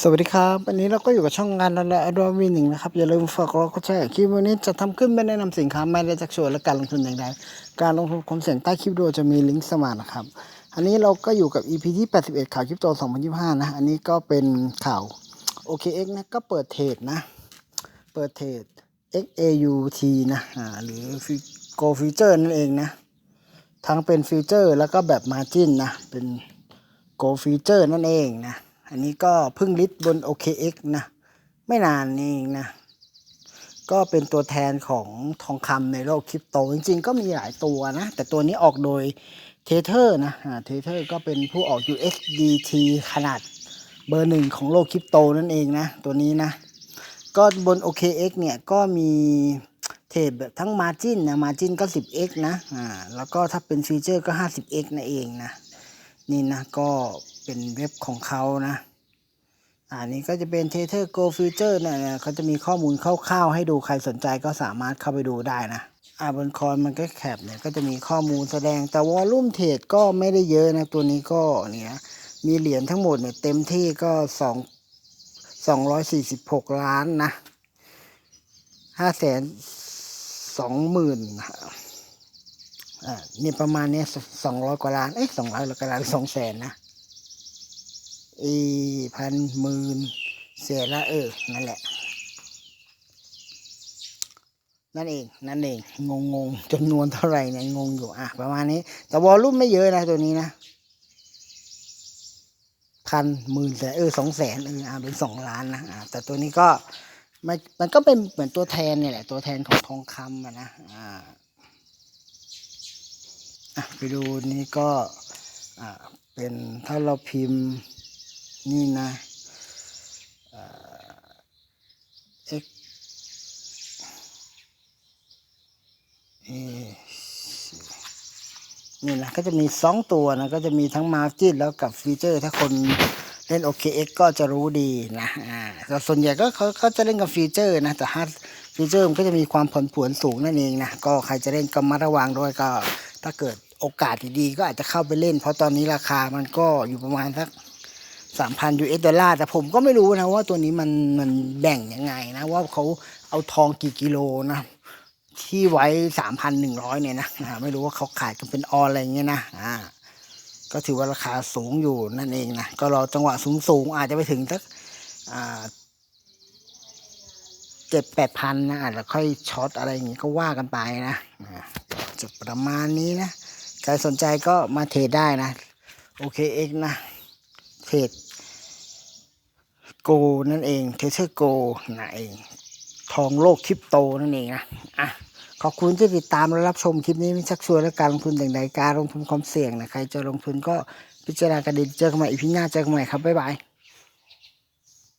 สวัสดีครับ วันนี้เราก็อยู่กับช่องงานและอดอวีหนึ่งนะครับ อย่าลืมฝากกดแชร์คลิปวันนี้จะทำขึ้นไม่แนะนำสินค้าไม่ได้จากชวนและการลงทุนใดการลงทุนความเสี่ยงใต้คลิปวิดีโอจะมีลิงก์สมัครนะครับ อันนี้เราก็อยู่กับ EP ที่ 81 ข่าวคริปโต 2025 นะ อันนี้ก็เป็นข่าว OKX นะก็เปิดเทรดนะ เปิดเทรด XAUT นะอ่าหรือ Go Future นั่นเองนะ ทั้งเป็นฟิวเจอร์แล้วก็แบบมาจินนะ เป็น Go Future นั่นเองนะ อันนี้ก็เพิ่งลิสต์บน OKX นะ ไม่นานนี่เองนะ ก็เป็นตัวแทนของทองคำในโลกคริปโต จริงๆ ก็มีหลายตัวนะ แต่ตัวนี้ออกโดยเทเ e อร์นะเทเ e อร์ก็เป็นผู้ออก USDT ขนาดเบอร์หนึ่งของโลกคริปโตนั่นเองนะ ตัวนี้นะ ก็บน OKX เนี่ยก็มีเทรดแบบทั้ง Margin นะ Margin ก็ 10x นะ อ่า แล้วก็ถ้าเป็นฟีเจอร์ก็ 50x นั่นเองนะ นี่นะก็เป็นเว็บของเขานะ อันนี้ก็จะเป็น t e t e r Go Future เนี่ยนะเขาจะมีข้อมูลคร่าวๆให้ดูใครสนใจก็สามารถเข้าไปดูได้นะอ่าบนคอยมันก็แคปเนี่ยก็จะมีข้อมูลแสดงแต่วอลลุ่มเทรดก็ไม่ได้เยอะนะ ตัวนี้ก็เนี่ยมีเหรียญทั้งหมดเนี่ยเต็มที่ก็สองสองร้อยสี่สิบหกล้านนะห้าแสนสองหมื่น อ่านี่ประมาณเนี้สองร้อยกว่าล้าน เอ๊ะสองร้อยกว่าล้านสองแสนนะอีพันหมื่นเสียละเออ นั่นแหละ นั่นเอง นั่นเอง งงงๆจำนวนเท่าไหร่เนี่ย งงอยู่ อะ ประมาณนี้ แต่วอลลุ่มไม่เยอะนะตัวนี้นะพันหมื่นแสนเออสองแสนเอออ่าเป็นสองล้านนะอ่าแต่ตัวนี้ก็มันมันก็เป็นเหมือนตัวแทนเนี่ยแหละ ตัวแทนของทองคำอะนะอ่า ไปดูนี่ก็เป็นถ้าเราพิมพ์นี่นะอ่า x นี่นะก็จะมีสองตัวนะ ก็จะมีทั้งมาร์จินแล้วกับฟีเจอร์ ถ้าคนเล่น OKX ก็จะรู้ดีนะอ่าแต่ส่วนใหญ่ก็เขาเขาจะเล่นกับฟีเจอร์นะ แต่ฮาร์ดฟีเจอร์มันก็จะมีความผันผวนสูงนั่นเองนะ ก็ใครจะเล่นก็มาระวังด้วยก็ถ้าเกิด โอกาสดีๆก็อาจจะเข้าไปเล่น เพราะตอนนี้ราคามันก็อยู่ประมาณสักสามพันยูเอสดอลลาร์แต่ผมก็ไม่รู้นะว่าตัวนี้มันมันแบ่งยังไงนะ ว่าเขาเอาทองกี่กิโลนะที่ไว้สามพันหนึ่งร้อยเนี่ยนะไม่รู้ว่าเขาขายกันเป็นออนอะไรเงี้ยนะอ่าก็ถือว่าราคาสูงอยู่นั่นเองนะก็รอจังหวะสูงสูงๆอาจจะไปถึงสักอ่าเจ็ดแปดพันนะอาจจะค่อยช็อตอะไรอย่างงี้ก็ว่ากันไปนะอ่าจะประมาณนี้นะ ใครสนใจก็มาเทรดได้นะโอเคเอกนะเทรดโกนั่นเองเทเทอร์โกนั่นเองทองโลกคริปโตนั่นเองนะอะขอบคุณที่ติดตามและรับชมคลิปนี้มิชักชวนและการลงทุนแต่งใดการลงทุนความเสี่ยงนะใครจะลงทุนก็พิจารณากันดีเจอกันใหม่อีพีหน้าเจอกันใหม่ครับบ๊ายบาย